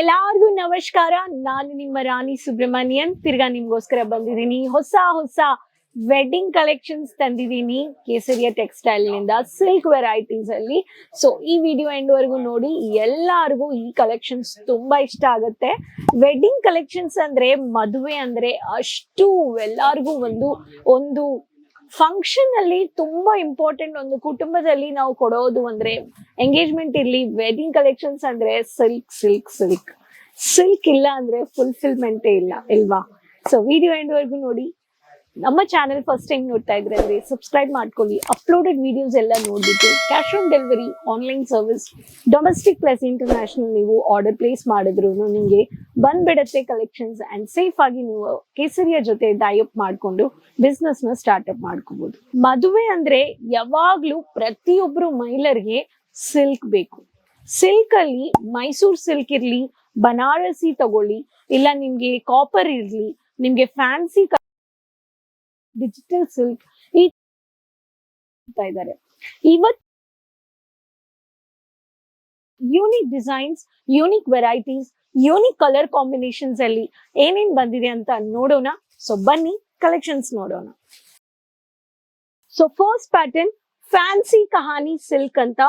ಎಲ್ಲಾರ್ಗೂ ನಮಸ್ಕಾರ. ನಾನು ನಿಮ್ಮ ರಾಣಿ ಸುಬ್ರಹ್ಮಣ್ಯನ್. ತಿರ್ಗಾ ನಿಮ್ಗೋಸ್ಕರ ಬಂದಿದ್ದೀನಿ. ಹೊಸ ಹೊಸ ವೆಡ್ಡಿಂಗ್ ಕಲೆಕ್ಷನ್ಸ್ ತಂದಿದ್ದೀನಿ. ಕೇಸರಿಯ ಟೆಕ್ಸ್ಟೈಲ್ನಿಂದ ಸಿಲ್ಕ್ ವೆರೈಟೀಸ್ ಅಲ್ಲಿ. ಸೊ ಈ ವಿಡಿಯೋ ಎಂಡ್ ವರೆಗೂ ನೋಡಿ. ಎಲ್ಲಾರ್ಗೂ ಈ ಕಲೆಕ್ಷನ್ಸ್ ತುಂಬಾ ಇಷ್ಟ ಆಗುತ್ತೆ. ವೆಡ್ಡಿಂಗ್ ಕಲೆಕ್ಷನ್ಸ್ ಅಂದ್ರೆ ಮದುವೆ ಅಂದ್ರೆ ಅಷ್ಟು ಎಲ್ಲಾರ್ಗೂ ಒಂದು ಒಂದು ಫಂಕ್ಷನ್ ಅಲ್ಲಿ ತುಂಬಾ ಇಂಪಾರ್ಟೆಂಟ್ ಒಂದು ಕುಟುಂಬದಲ್ಲಿ ನಾವು ಕೊಡೋದು ಅಂದ್ರೆ ಎಂಗೇಜ್ಮೆಂಟ್ ಇರ್ಲಿ ವೆಡ್ಡಿಂಗ್ ಕಲೆಕ್ಷನ್ಸ್ ಅಂದ್ರೆ ಸಿಲ್ಕ್ ಸಿಲ್ಕ್ ಸಿಲ್ಕ್ ಸಿಲ್ಕ್ ಇಲ್ಲ ಅಂದ್ರೆ ಫುಲ್ಫಿಲ್ಮೆಂಟೇ ಇಲ್ಲ, ಇಲ್ವಾ? ಸೊ ವಿಡಿಯೋ ಎಂಡ್ ವರೆಗೂ ನೋಡಿ. ನಮ್ಮ ಚಾನೆಲ್ ಫಸ್ಟ್ ಟೈಮ್ ನೋಡ್ತಾ ಇದ್ರೆ ಅಂದ್ರೆ ಸಬ್ಸ್ಕ್ರೈಬ್ ಮಾಡ್ಕೊಳ್ಳಿ. ಅಪ್ಲೋಡೆಡ್ ವಿಡಿಯೋಸ್ ಎಲ್ಲ ನೋಡ್ಬಿಟ್ಟು cash on delivery online service domestic plus international ನೀವು ಆರ್ಡರ್ ಪ್ಲೇಸ್ ಮಾಡಿದ್ರು ನಿಮಗೆ ಬಂದ್ಬಿಡತ್ತೆ ಕಲೆಕ್ಷನ್ಸ್ ಅಂಡ್ ಸೇಫ್ ಆಗಿ ನೀವು ಕೇಸರಿಯ ಜೊತೆ ಡೈಅಪ್ ಮಾಡ್ಕೊಂಡು ಬಿಸ್ನೆಸ್ನ ಸ್ಟಾರ್ಟ್ಅಪ್ ಮಾಡ್ಕೋಬಹುದು ಮದುವೆ ಅಂದ್ರೆ ಯಾವಾಗ್ಲೂ ಪ್ರತಿಯೊಬ್ರು ಮಹಿಳೆಯರಿಗೆ ಸಿಲ್ಕ್ ಬೇಕು. ಸಿಲ್ಕ್ ಅಲ್ಲಿ ಮೈಸೂರ್ ಸಿಲ್ಕ್ ಇರ್ಲಿ, ಬನಾರಸಿ ತಗೊಳ್ಳಿ, ಇಲ್ಲ ನಿಮ್ಗೆ ಕಾಪರ್ ಇರ್ಲಿ, ನಿಮ್ಗೆ ಫ್ಯಾನ್ಸಿ ಡಿಜಿಟಲ್ ಸಿಲ್ಕ್ ಈ ಇದ್ದಾರೆ ಇವತ್ unique designs unique varieties unique colour combinations ಅಲ್ಲಿ ಏನೇನ್ ಬಂದಿದೆ ಅಂತ ನೋಡೋಣ. ಸೊ ಬನ್ನಿ ಕಲೆಕ್ಷನ್ಸ್ ನೋಡೋಣ. So first pattern fancy Kahani silk ಅಂತ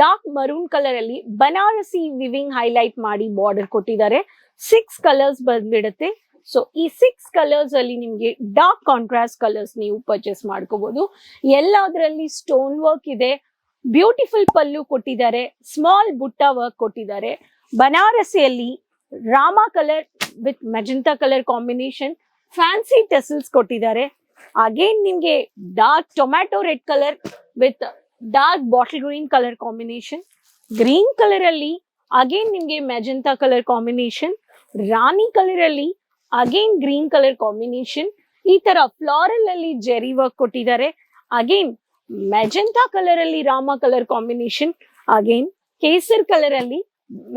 ಡಾರ್ಕ್ ಮರೂನ್ ಕಲರ್ ಅಲ್ಲಿ ಬನಾರಸಿ ವಿವಿಂಗ್ ಹೈಲೈಟ್ ಮಾಡಿ ಬಾರ್ಡರ್ ಕೊಟ್ಟಿದ್ದಾರೆ. ಸಿಕ್ಸ್ ಕಲರ್ಸ್ ಬಂದ್ಬಿಡುತ್ತೆ. ಸೊ ಈ ಸಿಕ್ಸ್ ಕಲರ್ಸ್ ಅಲ್ಲಿ ನಿಮ್ಗೆ ಡಾರ್ಕ್ ಕಾಂಟ್ರಾಸ್ಟ್ ಕಲರ್ಸ್ ನೀವು ಪರ್ಚೇಸ್ ಮಾಡ್ಕೋಬಹುದು ಎಲ್ಲದರಲ್ಲಿ ಸ್ಟೋನ್ ವರ್ಕ್ ಇದೆ. ಬ್ಯೂಟಿಫುಲ್ ಪಲ್ಲು ಕೊಟ್ಟಿದ್ದಾರೆ. ಸ್ಮಾಲ್ ಬುಟ್ಟ ವರ್ಕ್ ಕೊಟ್ಟಿದ್ದಾರೆ. ಬನಾರಸಿಯಲ್ಲಿ rama colour with magenta colour combination fancy tassels ಕೊಟ್ಟಿದ್ದಾರೆ. ಅಗೇನ್ ನಿಮಗೆ dark tomato red colour with dark bottle green colour combination green colour ಅಲ್ಲಿ ಅಗೇನ್ ನಿಮಗೆ magenta colour combination rani colour ಅಲ್ಲಿ again green colour combination ಈ ತರ floral ಅಲ್ಲಿ zari work ಕೊಟ್ಟಿದ್ದಾರೆ. Again magenta colour ಅಲ್ಲಿ rama colour combination again kesar colour ಅಲ್ಲಿ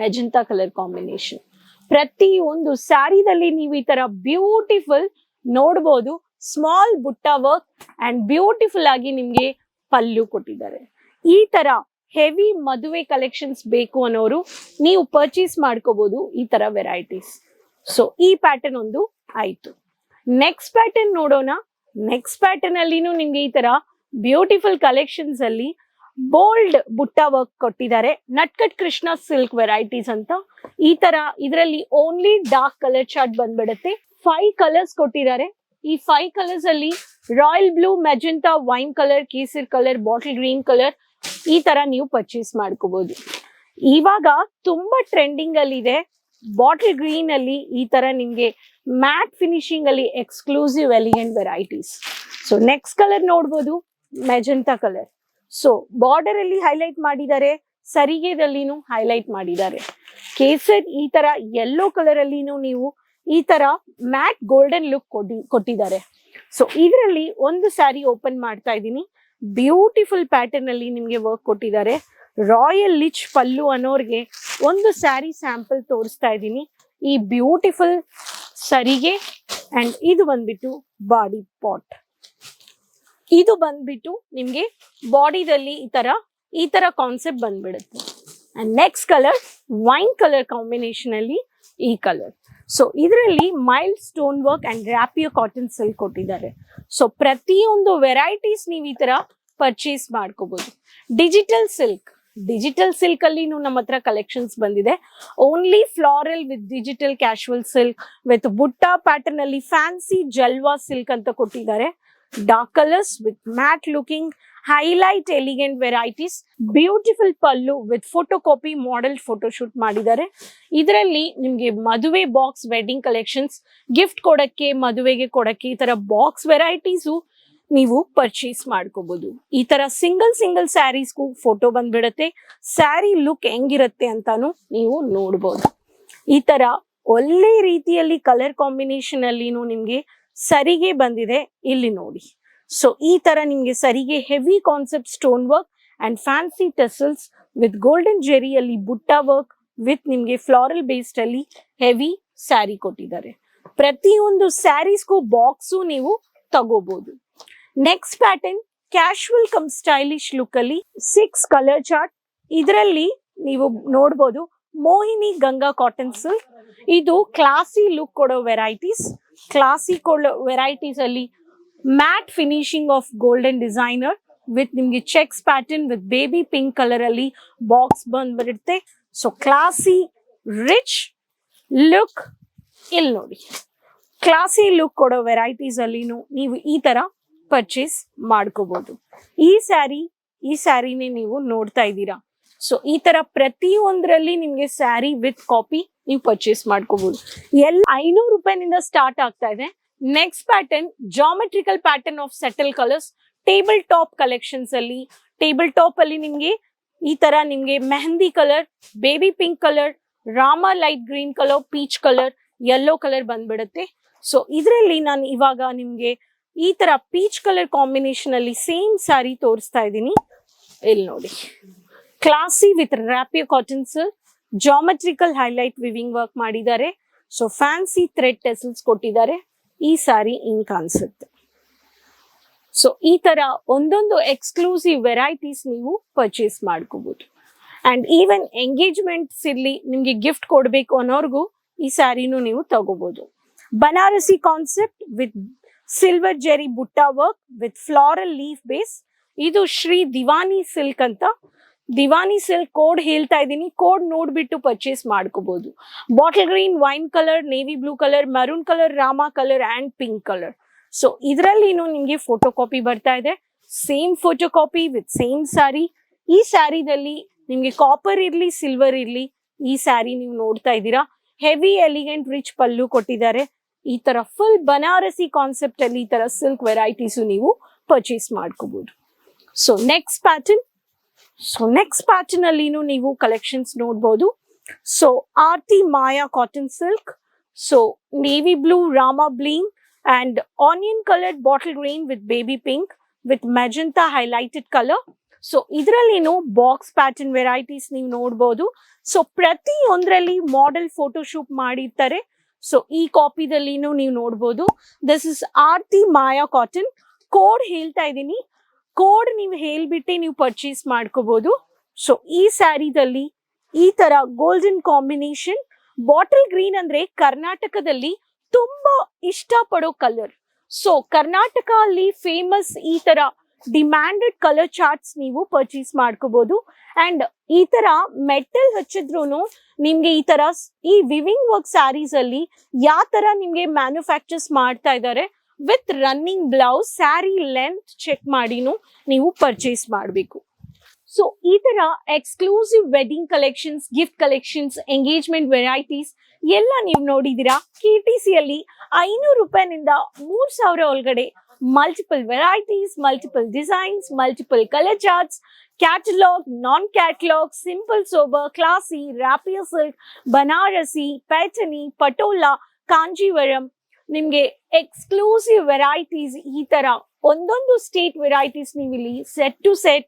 magenta colour combination ಪ್ರತಿ ಒಂದು ಸ್ಯಾರಿದಲ್ಲಿ ನೀವು ಈ ತರ ಬ್ಯೂಟಿಫುಲ್ ನೋಡ್ಬೋದು. Small butta work and beautiful ಆಗಿ ನಿಮ್ಗೆ ಪಲ್ಲು ಕೊಟ್ಟಿದ್ದಾರೆ. ಈ ತರ ಹೆವಿ ಮದುವೆ ಕಲೆಕ್ಷನ್ಸ್ ಬೇಕು ಅನ್ನೋರು ನೀವು ಪರ್ಚೇಸ್ ಮಾಡ್ಕೋಬಹುದು ಈ ತರ ವೆರೈಟೀಸ್ ಸೊ ಈ ಪ್ಯಾಟರ್ನ್ ಒಂದು ಆಯ್ತು. ನೆಕ್ಸ್ಟ್ ಪ್ಯಾಟರ್ನ್ ನೋಡೋಣ. ನೆಕ್ಸ್ಟ್ ಪ್ಯಾಟರ್ನ್ ಅಲ್ಲಿನೂ ನಿಮ್ಗೆ ಈ ತರ ಬ್ಯೂಟಿಫುಲ್ ಕಲೆಕ್ಷನ್ಸ್ ಅಲ್ಲಿ ಬೋಲ್ಡ್ ಬುಟ್ಟ ವರ್ಕ್ ಕೊಟ್ಟಿದ್ದಾರೆ. ನಟ್ಕಟ್ ಕೃಷ್ಣ ಸಿಲ್ಕ್ ವೆರೈಟೀಸ್ ಅಂತ. ಈ ತರ ಇದರಲ್ಲಿ ಓನ್ಲಿ ಡಾರ್ಕ್ ಕಲರ್ ಚಾರ್ಟ್ ಬಂದ್ಬಿಡುತ್ತೆ. ಫೈವ್ ಕಲರ್ಸ್ ಕೊಟ್ಟಿದ್ದಾರೆ. ಈ ಫೈವ್ ಕಲರ್ಸ್ ಅಲ್ಲಿ royal blue magenta wine colour kesar colour bottle green colour ಈ ತರ ನೀವು ಪರ್ಚೇಸ್ ಮಾಡ್ಕೋಬಹುದು ಇವಾಗ ತುಂಬಾ ಟ್ರೆಂಡಿಂಗ್ ಅಲ್ಲಿ ಇದೆ. ಬಾಟಲ್ ಗ್ರೀನ್ ಅಲ್ಲಿ ಈ ತರ ನಿಮ್ಗೆ ಮ್ಯಾಟ್ ಫಿನಿಶಿಂಗ್ ಅಲ್ಲಿ exclusive elegant varieties so next colour ನೋಡ್ಬೋದು. ಮೆಜೆಂಟಾ ಕಲರ್ ಸೊ ಬಾರ್ಡರ್ ಅಲ್ಲಿ ಹೈಲೈಟ್ ಮಾಡಿದ್ದಾರೆ ಸರಿಗೆದಲ್ಲಿನೂ ಹೈಲೈಟ್ ಮಾಡಿದ್ದಾರೆ. ಕೇಸರ್ ಈ ತರ ಯೆಲ್ಲೋ ಕಲರ್ ಅಲ್ಲಿನೂ ನೀವು ಈ ತರ ಮ್ಯಾಟ್ ಗೋಲ್ಡನ್ ಲುಕ್ ಕೊಡಿ, ಕೊಟ್ಟಿದ್ದಾರೆ. ಸೊ ಇದರಲ್ಲಿ ಒಂದು ಸ್ಯಾರಿ ಓಪನ್ ಮಾಡ್ತಾ ಇದ್ದೀನಿ. ಬ್ಯೂಟಿಫುಲ್ ಪ್ಯಾಟರ್ನ್ ಅಲ್ಲಿ ನಿಮ್ಗೆ ವರ್ಕ್ ಕೊಟ್ಟಿದ್ದಾರೆ. ರಾಯಲ್ ಲಿಚ್ ಪಲ್ಲು ಅನ್ನೋರ್ಗೆ ಒಂದು ಸ್ಯಾರಿ ಸ್ಯಾಂಪಲ್ ತೋರಿಸ್ತಾ ಇದ್ದೀನಿ. ಈ ಬ್ಯೂಟಿಫುಲ್ ಸರಿಗೆ ಅಂಡ್ ಇದು ಬಂದ್ಬಿಟ್ಟು ಬಾಡಿ ಪಾಟ್ ಇದು ಬಂದ್ಬಿಟ್ಟು ನಿಮ್ಗೆ ಬಾಡಿದಲ್ಲಿ ಈ ತರ ಈ ತರ ಕಾನ್ಸೆಪ್ಟ್ ಬಂದ್ಬಿಡುತ್ತೆ. And next colour wine colour combination ಅಲ್ಲಿ ಈ ಕಲರ್ ಸೊ ಇದರಲ್ಲಿ mild stone work and rapier cotton silk ಕೊಟ್ಟಿದ್ದಾರೆ. ಸೊ ಪ್ರತಿಯೊಂದು ವೆರೈಟೀಸ್ ನೀವು ಈ ತರ ಪರ್ಚೇಸ್ ಮಾಡ್ಕೋಬಹುದು ಡಿಜಿಟಲ್ ಸಿಲ್ಕ್ ಡಿಜಿಟಲ್ ಸಿಲ್ಕ್ ಅಲ್ಲಿ ನಮ್ಮ ಹತ್ರ ಕಲೆಕ್ಷನ್ಸ್ ಬಂದಿದೆ. Only floral with digital casual silk with butta pattern ಅಲ್ಲಿ ಫ್ಯಾನ್ಸಿ ಜಲ್ವಾ ಸಿಲ್ಕ್ ಅಂತ ಕೊಟ್ಟಿದ್ದಾರೆ. Dark colors with matte looking, highlight elegant varieties beautiful pallu with photo copy model photo shoot ಮಾಡಿದ್ದಾರೆ. ಇದರಲ್ಲಿ ನಿಮ್ಗೆ ಮದುವೆ ಬಾಕ್ಸ್ ವೆಡ್ಡಿಂಗ್ ಕಲೆಕ್ಷನ್ಸ್ ಗಿಫ್ಟ್ ಕೊಡಕ್ಕೆ, ಮದುವೆಗೆ ಕೊಡಕ್ಕೆ ಈ ತರ ಬಾಕ್ಸ್ ವೆರೈಟೀಸು ನೀವು ಪರ್ಚೇಸ್ ಮಾಡ್ಕೋಬಹುದು ಈ ತರ ಸಿಂಗಲ್ ಸಿಂಗಲ್ ಸ್ಯಾರೀಸ್ಗೂ ಫೋಟೋ ಬಂದ್ಬಿಡತ್ತೆ. ಸ್ಯಾರಿ ಲುಕ್ ಹೆಂಗಿರತ್ತೆ ಅಂತಾನು ನೀವು ನೋಡ್ಬೋದು. ಈ ತರ ಒಳ್ಳೆ ರೀತಿಯಲ್ಲಿ ಕಲರ್ ಕಾಂಬಿನೇಷನ್ ಅಲ್ಲಿನೂ ನಿಮ್ಗೆ ಸರಿಗೆ ಬಂದಿದೆ, ಇಲ್ಲಿ ನೋಡಿ. ಸೊ ಈ ತರ ನಿಮ್ಗೆ ಸರಿಗೆ heavy concept stone work and fancy tassels with golden ಜೆರಿಯಲ್ಲಿ butta work with ನಿಮ್ಗೆ ಫ್ಲಾರಲ್ ಬೇಸ್ಡ್ ಅಲ್ಲಿ ಹೆವಿ ಸ್ಯಾರಿ ಕೊಟ್ಟಿದ್ದಾರೆ. ಪ್ರತಿಯೊಂದು ಸ್ಯಾರೀಸ್ಗೂ ಬಾಕ್ಸು ನೀವು ತಗೋಬಹುದು next pattern casual cum stylish look ಅಲ್ಲಿ ಸಿಕ್ಸ್ ಕಲರ್ ಚಾರ್ಟ್ ಇದರಲ್ಲಿ ನೀವು ನೋಡ್ಬೋದು ಮೋಹಿನಿ ಗಂಗಾ ಕಾಟನ್ ಸಿಲ್ಕ್ ಇದು ಕ್ಲಾಸಿ ಲುಕ್ ಕೊಡೋ ವೆರೈಟೀಸ್ ಕ್ಲಾಸಿ ಕೊಡೋ ವೆರೈಟೀಸ್ ಅಲ್ಲಿ matte finishing of golden designer with ನಿಮ್ಗೆ checks pattern with baby pink colour ಅಲ್ಲಿ ಬಾಕ್ಸ್ ಬಂದ್ಬಿಡುತ್ತೆ ಸೊ ಕ್ಲಾಸಿ ರಿಚ್ ಲುಕ್ ಇಲ್ಲಿ ನೋಡಿ. ಕ್ಲಾಸಿ ಲುಕ್ ಕೊಡೋ ವೆರೈಟೀಸ್ ಅಲ್ಲಿನೂ ನೀವು ಈ ತರ ಪರ್ಚೇಸ್ ಮಾಡ್ಕೋಬಹುದು ಈ ಸ್ಯಾರಿ ಈ ಸ್ಯಾರಿನೇ ನೀವು ನೋಡ್ತಾ ಇದ್ದೀರಾ. ಸೊ ಈ ತರ ಪ್ರತಿಯೊಂದರಲ್ಲಿ ನಿಮಗೆ ಸ್ಯಾರಿ ವಿತ್ ಕಾಪಿ ನೀವು ಪರ್ಚೇಸ್ ಮಾಡ್ಕೋಬಹುದು ಎಲ್ಲ ಐನೂರು ರೂಪಾಯಿನಿಂದ ಸ್ಟಾರ್ಟ್ ಆಗ್ತಾ ಇದೆ. Next pattern geometrical pattern of subtle colours table top collections ಅಲ್ಲಿ ಟೇಬಲ್ ಟಾಪ್ ಅಲ್ಲಿ ನಿಮ್ಗೆ ಈ ತರ ನಿಮ್ಗೆ mehendi colour baby pink colour rama light green colour peach colour yellow colour ಬಂದ್ಬಿಡುತ್ತೆ. ಸೊ ಇದರಲ್ಲಿ ನಾನು ಇವಾಗ ನಿಮ್ಗೆ ಈ ತರ ಪೀಚ್ ಕಲರ್ ಕಾಂಬಿನೇಷನ್ ಅಲ್ಲಿ ಸೇಮ್ ಸ್ಯಾರಿ ತೋರಿಸ್ತಾ ಇದ್ದೀನಿ. ಇಲ್ಲಿ ನೋಡಿ. Classy with rapier cotton silk geometrical highlight weaving work ಮಾಡಿದ್ದಾರೆ. ಸೊ ಫ್ಯಾನ್ಸಿ ಥ್ರೆಡ್ ಟೆಸಲ್ಸ್ ಕೊಟ್ಟಿದ್ದಾರೆ. ಈ ಸಾರಿ ಹಿಂಗ್ ಕಾಣಿಸುತ್ತೆ. ಸೊ ಈ ತರ ಒಂದೊಂದು ಎಕ್ಸ್ಕ್ಲೂಸಿವ್ ವೆರೈಟೀಸ್ ನೀವು ಪರ್ಚೇಸ್ ಮಾಡ್ಕೋಬಹುದು ಅಂಡ್ ಈವನ್ ಎಂಗೇಜ್ಮೆಂಟ್ಸ್ ಇರ್ಲಿ, ನಿಮ್ಗೆ ಗಿಫ್ಟ್ ಕೊಡ್ಬೇಕು ಅನ್ನೋರ್ಗು ಈ ಸ್ಯಾರಿನೂ ನೀವು ತಗೋಬಹುದು Banarasi concept with silver zari butta work with floral leaf base ಇದು ಶ್ರೀ ದಿವಾನಿ ಸಿಲ್ಕ್ ಅಂತ ದಿವಾನಿ ಸಿಲ್ಕ್ ಕೋಡ್ ಹೇಳ್ತಾ ಇದ್ದೀನಿ. ಕೋಡ್ ನೋಡ್ಬಿಟ್ಟು ಪರ್ಚೇಸ್ ಮಾಡ್ಕೋಬಹುದು bottle green wine colour navy blue colour maroon colour rama colour and pink colour so ಇದರಲ್ಲಿನೂ ನಿಮಗೆ photo copy ಬರ್ತಾ ಇದೆ. Same photo copy with same sari ಈ ಸ್ಯಾರಿದಲ್ಲಿ ನಿಮ್ಗೆ ಕಾಪರ್ ಇರ್ಲಿ ಸಿಲ್ವರ್ ಇರ್ಲಿ, ಈ ಸ್ಯಾರಿ ನೀವು ನೋಡ್ತಾ ಇದ್ದೀರಾ. ಹೆವಿ ಎಲಿಗೆಂಟ್ ರಿಚ್ ಪಲ್ಲು ಕೊಟ್ಟಿದ್ದಾರೆ. ಈ ತರ ಫುಲ್ ಬನಾರಸಿ ಕಾನ್ಸೆಪ್ಟ್ ಅಲ್ಲಿ ಈ ತರ ಸಿಲ್ಕ್ ವೆರೈಟೀಸು ನೀವು ಪರ್ಚೇಸ್ ಮಾಡ್ಕೋಬಹುದು so next pattern so next pattern ನೀವು ಕಲೆಕ್ಷನ್ಸ್ ನೋಡ್ಬೋದು so Aarti Maya cotton silk so navy blue Rama green and onion coloured bottle green with baby pink with magenta highlighted colour so ಇದರಲ್ಲಿನೂ box pattern varieties ನೀವು ನೋಡ್ಬೋದು so ಪ್ರತಿಯೊಂದರಲ್ಲಿ model photoshoot ಮಾಡಿರ್ತಾರೆ so ಈ ಕಾಪಿದಲ್ಲಿನೂ ನೀವು ನೋಡ್ಬೋದು this is Aarti Maya cotton code ಹೇಳ್ತಾ ಇದ್ದೀನಿ ಕೋಡ್ ನೀವು ಹೇಳ್ಬಿಟ್ಟೆ ನೀವು ಪರ್ಚೇಸ್ ಮಾಡ್ಕೋಬಹುದು ಸೊ ಈ ಸ್ಯಾರಿದಲ್ಲಿ ಈ ತರ ಗೋಲ್ಡನ್ ಕಾಂಬಿನೇಷನ್ ಬಾಟಲ್ ಗ್ರೀನ್ ಅಂದ್ರೆ ಕರ್ನಾಟಕದಲ್ಲಿ ತುಂಬಾ ಇಷ್ಟಪಡೋ ಕಲರ್ ಸೊ ಕರ್ನಾಟಕ ಅಲ್ಲಿ ಫೇಮಸ್ ಈ ತರ ಡಿಮ್ಯಾಂಡೆಡ್ ಕಲರ್ ಚಾರ್ಟ್ಸ್ ನೀವು ಪರ್ಚೇಸ್ ಮಾಡ್ಕೋಬಹುದು ಅಂಡ್ ಈ ತರ ಮೆಟಲ್ ಹಚ್ಚಿದ್ರು ನಿಮ್ಗೆ ಈ ತರ ಈ ವಿವಿಂಗ್ ವರ್ಕ್ ಸ್ಯಾರೀಸ್ ಅಲ್ಲಿ ಯಾವ ತರ ನಿಮ್ಗೆ ಮ್ಯಾನುಫ್ಯಾಕ್ಚರ್ಸ್ ಮಾಡ್ತಾ ಇದ್ದಾರೆ with running blouse, sari length check ಮಾಡಿನೂ ನೀವು ಪರ್ಚೇಸ್ ಮಾಡಬೇಕು. ಸೊ ಈ ತರ exclusive wedding collections gift collections engagement varieties ಎಲ್ಲ ನೀವು ನೋಡಿದೀರಾ ಕೆ ಟಿ ಸಿ ಐನೂರು ರೂಪಾಯಿನಿಂದ ಮೂರ್ ಸಾವಿರ ಒಳಗಡೆ multiple varieties multiple designs multiple colour charts catalogue non catalogue simple sober classy rapier silk Banarasi Paithani Patola Kanjeevaram ನಿಮ್ಗೆ ಎಕ್ಸ್ಕ್ಲೂಸಿವ್ ವೆರೈಟೀಸ್ ಈ ತರ ಒಂದೊಂದು ಸ್ಟೇಟ್ ವೆರೈಟೀಸ್ ನೀವು ಇಲ್ಲಿ ಸೆಟ್ ಟು ಸೆಟ್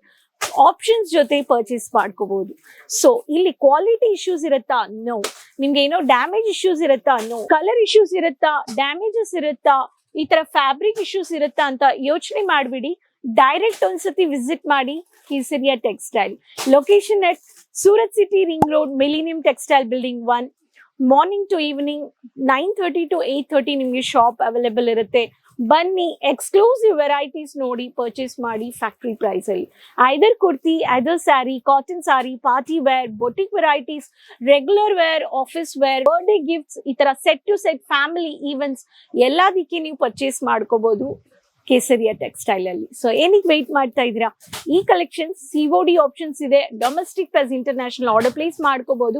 ಆಪ್ಷನ್ಸ್ ಜೊತೆ ಪರ್ಚೇಸ್ ಮಾಡ್ಕೋಬಹುದು ಸೊ ಇಲ್ಲಿ ಕ್ವಾಲಿಟಿ ಇಶ್ಯೂಸ್ ಇರುತ್ತಾ? ನೋ ನಿಮ್ಗೆ ಏನೋ ಡ್ಯಾಮೇಜ್ ಇಶ್ಯೂಸ್ ಇರುತ್ತಾ? ನೋ ಕಲರ್ ಇಶ್ಯೂಸ್ ಇರುತ್ತಾ? ಡ್ಯಾಮೇಜಸ್ ಇರುತ್ತಾ? ಈ ತರ ಫ್ಯಾಬ್ರಿಕ್ ಇಶ್ಯೂಸ್ ಇರುತ್ತಾ ಅಂತ ಯೋಚನೆ ಮಾಡ್ಬೇಡಿ. ಡೈರೆಕ್ಟ್ ಒಂದ್ಸತಿ ವಿಸಿಟ್ ಮಾಡಿ. Kesariya textile location at Surat city ring road millennium textile building one morning to evening nine thirty to eight thirty ನಿಮಗೆ ಶಾಪ್ ಅವೈಲೇಬಲ್ ಇರುತ್ತೆ. ಬನ್ನಿ ಎಕ್ಸ್ಕ್ಲೂಸಿವ್ ವೆರೈಟೀಸ್ ನೋಡಿ ಪರ್ಚೇಸ್ ಮಾಡಿ ಫ್ಯಾಕ್ಟ್ರಿ ಪ್ರೈಸ್ ಅಲ್ಲಿ. Either kurti either sari cotton sari party wear boutique varieties regular wear office wear birthday gifts ಈ ತರ set to set family events ಎಲ್ಲದಕ್ಕೆ ನೀವು purchase ಮಾಡ್ಕೋಬಹುದು ಕೇಸರಿಯಾ ಟೆಕ್ಸ್ಟೈಲ್ ಅಲ್ಲಿ. ಸೊ ಏನಕ್ಕೆ ವೆಯ್ಟ್ ಮಾಡ್ತಾ ಇದ್ದೀರಾ? ಈ ಕಲೆಕ್ಷನ್ಸ್ ಡಿ ಆಪ್ಷನ್ಸ್ ಇದೆ. Domestic plus international order place ಮಾಡ್ಕೋಬಹುದು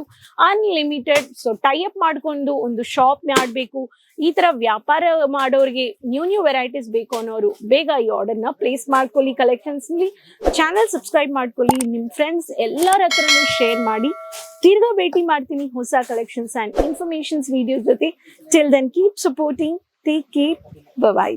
ಅನ್ಲಿಮಿಟೆಡ್ ಸೊ ಟೈ ಅಪ್ ಮಾಡ್ಕೊಂಡು ಒಂದು ಶಾಪ್ ಮಾಡಬೇಕು ಈ ತರ ವ್ಯಾಪಾರ ಮಾಡೋರಿಗೆ ನ್ಯೂ ನ್ಯೂ ವೆರೈಟೀಸ್ ಬೇಕು ಅನ್ನೋರು, ಬೇಗ ಈ ಆರ್ಡರ್ನ ಪ್ಲೇಸ್ ಮಾಡ್ಕೊಳ್ಳಿ ಕಲೆಕ್ಷನ್ಸ್ ಚಾನಲ್ ಸಬ್ಸ್ಕ್ರೈಬ್ ಮಾಡ್ಕೊಳ್ಳಿ. ನಿಮ್ ಫ್ರೆಂಡ್ಸ್ ಎಲ್ಲರ ಹತ್ರನೂ ಶೇರ್ ಮಾಡಿ. ತಿರ್ಗಾ ಭೇಟಿ ಮಾಡ್ತೀನಿ ಹೊಸ ಕಲೆಕ್ಷನ್ಸ್ ಅಂಡ್ ಇನ್ಫಾರ್ಮೇಶನ್ಸ್ ವಿಡಿಯೋ ಜೊತೆ. Till then keep supporting take care bye